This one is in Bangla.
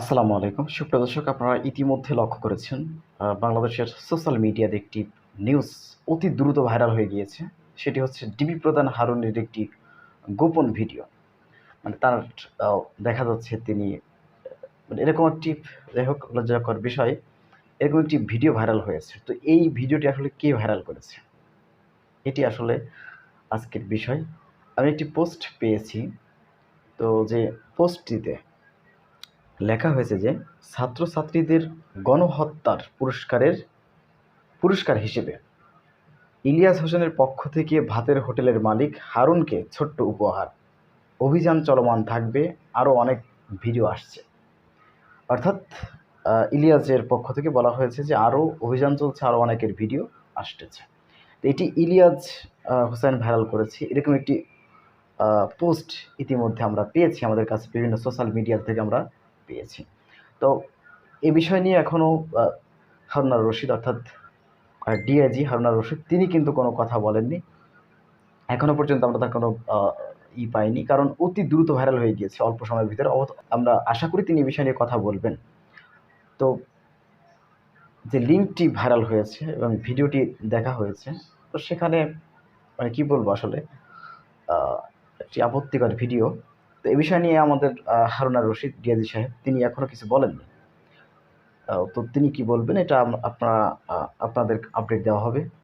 আসসালামু আলাইকুম। সুপ্রিয় দর্শক, আপনারা ইতিমধ্যে লক্ষ্য করেছেন বাংলাদেশের সোশ্যাল মিডিয়াতে একটি নিউজ অতি দ্রুত ভাইরাল হয়ে গিয়েছে। সেটি হচ্ছে ডিবি প্রধান হারুনের একটি গোপন ভিডিও। মানে তার দেখা যাচ্ছে তিনি মানে এরকম একটি, যাই হোক, লজ্জাকর বিষয়, এরকম একটি ভিডিও ভাইরাল হয়েছে। তো এই ভিডিওটি আসলে কে ভাইরাল করেছে? এটি আসলে আজকের বিষয়। আমি একটি পোস্ট পেয়েছি, তো যে পোস্টটিতে লেখা হয়েছে যে ছাত্রছাত্রীদের গণহত্যার পুরস্কারের পুরস্কার হিসেবে ইলিয়াস হোসেনের পক্ষ থেকে ভাতের হোটেলের মালিক হারুনকে ছোট্ট উপহার। অভিযান চলমান থাকবে, আরও অনেক ভিডিও আসছে। অর্থাৎ ইলিয়াসের পক্ষ থেকে বলা হয়েছে যে আরও অভিযান চলছে, আরও অনেকের ভিডিও আসতেছে। তো এটি ইলিয়াস হোসেন ভাইরাল করেছে। এরকম একটি পোস্ট ইতিমধ্যে আমরা পেয়েছি আমাদের কাছে। বিভিন্ন সোশ্যাল মিডিয়া থেকে আমরা পেয়েছি। তো এ বিষয় নিয়ে এখনও হারুনার রশিদ অর্থাৎ ডিআইজি হারুনার রশিদ, তিনি কিন্তু কোনো কথা বলেননি। এখনও পর্যন্ত আমরা তার কোনো ই পাইনি। কারণ অতি দ্রুত ভাইরাল হয়ে গিয়েছে অল্প সময়ের ভিতরে। আমরা আশা করি তিনি এ বিষয় নিয়ে কথা বলবেন। তো যে লিঙ্কটি ভাইরাল হয়েছে এবং ভিডিওটি দেখা হয়েছে, তো সেখানে মানে কি বলব আসলে একটি আপত্তিকর ভিডিও। তো এ বিষয় নিয়ে আমাদের হারুনা রশিদ ডিয়াজি সাহেব, তিনি এখনও কিছু বলেননি। তো তিনি কি বলবেন? এটা আপনারা আপনাদের আপডেট দেওয়া হবে।